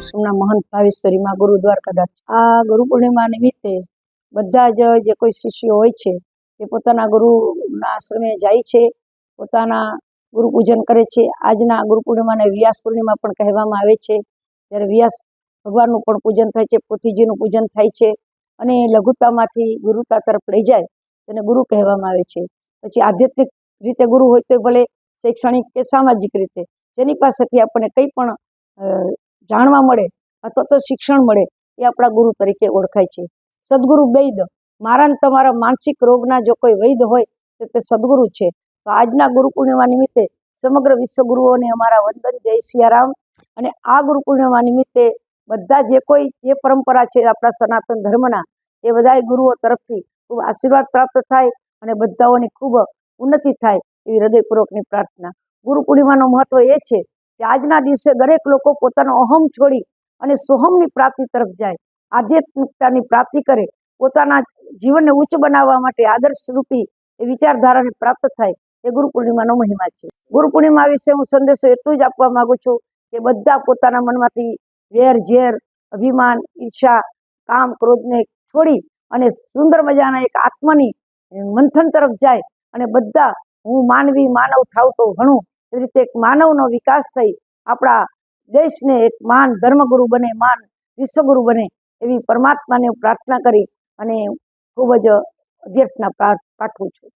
આશ્રમના મહંત ભાવેશ્વરીમાં ગુરુ દ્વારકાદાસ આ ગુરુ પૂર્ણિમા નિમિત્તે બધા જ જે કોઈ શિષ્યો હોય છે, એ પોતાના ગુરુના આશ્રમે જાય છે, પોતાના ગુરુ પૂજન કરે છે. આજના ગુરુ પૂર્ણિમાને વ્યાસ પૂર્ણિમા પણ કહેવામાં આવે છે. ત્યારે વ્યાસ ભગવાનનું પણ પૂજન થાય છે, પોથીજીનું પૂજન થાય છે અને લઘુતામાંથી ગુરુતા તરફ લઈ જાય તેને ગુરુ કહેવામાં આવે છે. પછી આધ્યાત્મિક રીતે ગુરુ હોય તો ભલે શૈક્ષણિક કે સામાજિક રીતે, જેની પાસેથી આપણને કંઈ પણ જાણવા મળે અથવા તો શિક્ષણ મળે એ આપણા ગુરુ તરીકે ઓળખાય છે. સદગુરુ વૈદ, મારા તમારા માનસિક રોગના જો કોઈ વૈદ હોય તો તે સદગુરુ છે. તો આજના ગુરુ પૂર્ણિમા નિમિત્તે સમગ્ર વિશ્વ ગુરુઓને અમારા વંદન, જય સિયારામ. અને આ ગુરુ પૂર્ણિમા નિમિત્તે બધા જે કોઈ જે પરંપરા છે આપણા સનાતન ધર્મના, એ બધાય ગુરુઓ તરફથી ખૂબ આશીર્વાદ પ્રાપ્ત થાય અને બધાઓની ખૂબ ઉન્નતિ થાય એવી હૃદયપૂર્વકની પ્રાર્થના. ગુરુ પૂર્ણિમાનું મહત્વ એ છે કે આજના દિવસે દરેક લોકો પોતાનો અહમ છોડી અને સોહમની પ્રાપ્તિ તરફ જાય. આધ્યાત્મિકતાની પ્રાપ્તિ કરે. પોતાના જીવનને ઉચ્ચ બનાવવા માટે આદર્શરૂપી એ વિચારધારાને પ્રાપ્ત થાય એ ગુરુ પૂર્ણિમાનો મહિમા છે. ગુરુ પૂર્ણિમા વિશે હું સંદેશો એટલું જ આપવા માંગુ છું કે બધા પોતાના મનમાંથી વેર, ઝેર, અભિમાન ઈર્ષા કામ, ક્રોધને છોડી અને સુંદર મજાના એક આત્માની મંથન તરફ જાય અને બધા હું માનવી, માનવ થાવ તો ઘણું એવી રીતે એક માનવનો વિકાસ થઈ આપણા દેશને એક મહાન ધર્મગુરુ બને, મહાન વિશ્વગુરુ બને એવી પરમાત્માને પ્રાર્થના કરી અને ખૂબ જ અધ્યક્ષના પાઠવું છું.